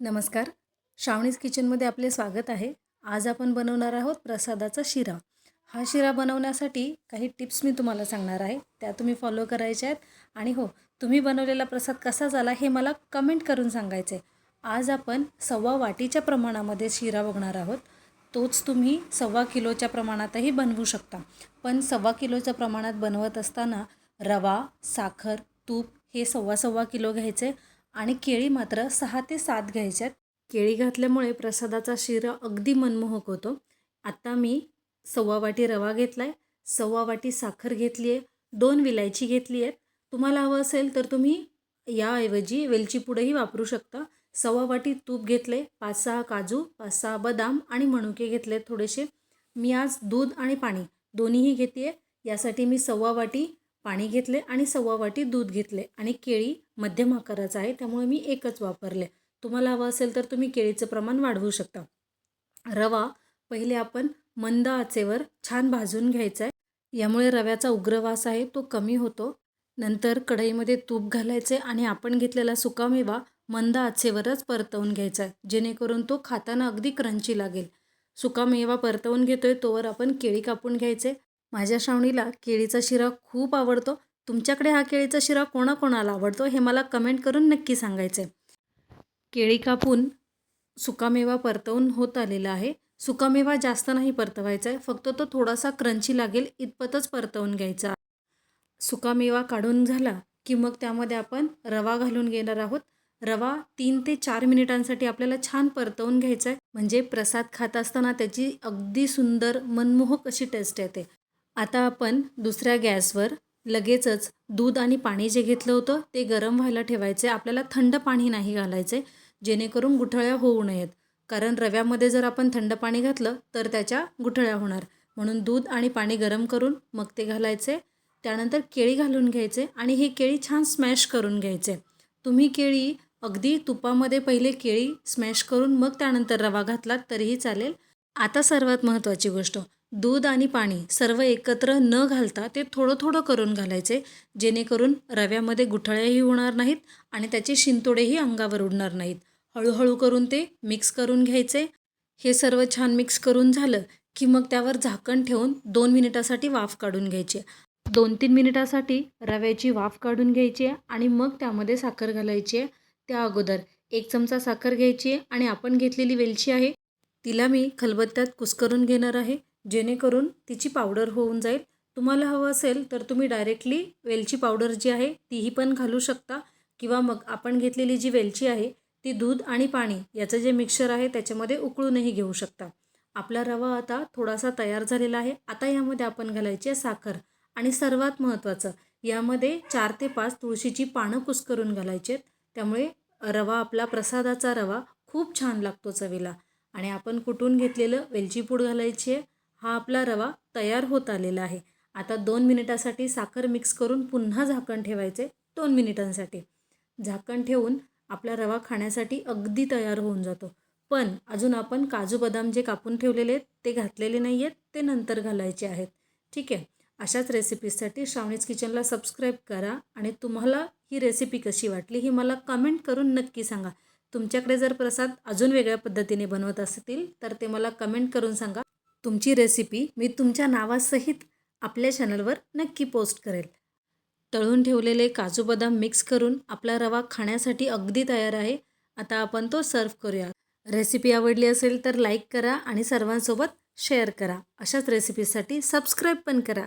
नमस्कार. श्रावणीज किचनमध्ये आपले स्वागत आहे. आज आपण बनवणार आहोत प्रसादाचा शिरा. हा शिरा बनवण्यासाठी काही टिप्स मी तुम्हाला सांगणार आहे. त्या तुम्ही फॉलो करायच्या आहेत. आणि हो तुम्ही बनवलेला प्रसाद कसा झाला हे मला कमेंट करून सांगायचं आहे आज आपण सव्वा वाटीच्या प्रमाणामध्ये शिरा बघणार आहोत. तोच तुम्ही सव्वा किलोच्या प्रमाणातही बनवू शकता. पण सव्वा किलोच्या प्रमाणात बनवत असताना रवा साखर तूप हे सव्वा सव्वा किलो घ्यायचे. आणि केळी मात्र सहा ते सात घ्यायच्यात. केळी घातल्यामुळे प्रसादाचा शिरा अगदी मनमोहक होतो. आत्ता मी सव्वा वाटी रवा घेतला आहे सव्वा वाटी साखर घेतली आहे दोन विलायची घेतली आहेत तुम्हाला हवं असेल तर तुम्ही याऐवजी वेलची पुडंही वापरू शकता. सव्वा वाटी तूप घेतले पाच सहा काजू पाच सहा बदाम आणि मणुके घेतले थोडेसे. मी आज दूध आणि पाणी दोन्हीही घेते आहे यासाठी मी सव्वा वाटी पाणी घेतले आणि सव्वा वाटी दूध घेतले आणि केळी मध्यम आकाराचा आहे त्यामुळे मी एकच वापरले. तुम्हाला हवं असेल तर तुम्ही केळीचं प्रमाण वाढवू शकता. रवा पहिले आपण मंद आचेवर छान भाजून घ्यायचा आहे यामुळे रव्याचा उग्रवास आहे तो कमी होतो. नंतर कढईमध्ये तूप घालायचे आणि आपण घेतलेला सुकामेवा मंद आचेवरच परतवून घ्यायचा आहे जेणेकरून तो खाताना अगदी क्रंची लागेल. सुकामेवा परतवून घेतोय तोवर आपण केळी कापून घ्यायचे. माझ्या श्रावणीला केळीचा शिरा खूप आवडतो. तुमच्याकडे हा केळीचा शिरा कोणाकोणाला आवडतो हे मला कमेंट करून नक्की सांगायचं आहे केळी कापून सुकामेवा परतवून होत आलेला आहे. सुकामेवा जास्त नाही परतवायचा आहे फक्त तो थोडासा क्रंची लागेल इतपतच परतवून घ्यायचा. सुकामेवा काढून झाला की मग त्यामध्ये आपण रवा घालून घेणार आहोत. रवा तीन ते चार मिनिटांसाठी आपल्याला छान परतवून घ्यायचा आहे म्हणजे प्रसाद खात असताना त्याची अगदी सुंदर मनमोहक अशी टेस्ट येते. आता आपण दुसऱ्या गॅसवर लगेचच दूध आणि पाणी जे घेतलं होतं ते गरम व्हायला ठेवायचे. आपल्याला थंड पाणी नाही घालायचे जेणेकरून गुठळ्या होऊ नयेत. कारण रव्यामध्ये जर आपण थंड पाणी घातलं तर त्याच्या गुठळ्या होणार. म्हणून दूध आणि पाणी गरम करून मग ते घालायचे. त्यानंतर केळी घालून घ्यायचे आणि ही केळी छान स्मॅश करून घ्यायचे. तुम्ही केळी अगदी तुपामध्ये पहिले केळी स्मॅश करून मग त्यानंतर रवा घातलात तरीही चालेल. आता सर्वात महत्त्वाची गोष्ट दूध आणि पाणी सर्व एकत्र न घालता ते थोडं थोडं करून घालायचे जेणेकरून रव्यामध्ये गुठळ्याही होणार नाहीत आणि त्याचे शिंतोडेही अंगावर उडणार नाहीत. हळूहळू करून ते मिक्स करून घ्यायचे. हे सर्व छान मिक्स करून झालं की मग त्यावर झाकण ठेवून दोन मिनिटासाठी वाफ काढून घ्यायची. दोन तीन मिनिटासाठी रव्याची वाफ काढून घ्यायची आहे आणि मग त्यामध्ये साखर घालायची. आहे त्या अगोदर एक चमचा साखर घ्यायची आहे आणि आपण घेतलेली वेलची आहे तिला मी खलबत्त्यात कुस्करून घेणार आहे. जेणेकरून तिची पावडर होऊन जाईल. तुम्हाला हवं असेल तर तुम्ही डायरेक्टली वेलची पावडर जी आहे तीही पण घालू शकता. किंवा मग आपण घेतलेली जी वेलची आहे ती दूध आणि पाणी याचं जे मिक्सर आहे त्याच्यामध्ये उकळूनही घेऊ शकता. आपला रवा आता थोडासा तयार झालेला आहे. आता यामध्ये आपण घालायची आहे साखर. आणि सर्वात महत्त्वाचं यामध्ये चार ते पाच तुळशीची पानं कुस्करून घालायची आहेत. त्यामुळे रवा आपला प्रसादाचा रवा खूप छान लागतो चवीला. आणि आपण कुटून घेतलेलं वेलची पूड घालायची आहे हा आपला रवा तयार होत आलेला आहे. आता दोन मिनिटासाठी साखर मिक्स करून पुन्हा झाकण ठेवायचे दोन मिनिटांसाठी. झाकण ठेवून आपला रवा खाण्यासाठी अगदी तयार होऊन जातो. पण अजून आपण काजू बदाम जे कापून ठेवलेले आहेत ते घातलेले नाही आहेत ते नंतर घालायचे आहेत. ठीक आहे? अशाच रेसिपीजसाठी श्रावणीज किचनला सबस्क्राईब करा आणि तुम्हाला ही रेसिपी कशी वाटली ही मला कमेंट करून नक्की सांगा. तुमच्याकडे जर प्रसाद अजून वेगळ्या पद्धतीने बनवत असतील तर ते मला कमेंट करून सांगा. तुमची रेसिपी मी तुमच्या नावासहित आपल्या चॅनलवर नक्की पोस्ट करेल. तळून ठेवलेले काजू बदाम मिक्स करून आपला रवा खाण्यासाठी अगदी तयार आहे. आता आपण तो सर्व करूया. रेसिपी आवडली असेल तर लाईक करा आणि सर्वांसोबत शेअर करा. अशाच रेसिपीसाठी सबस्क्राईब पण करा.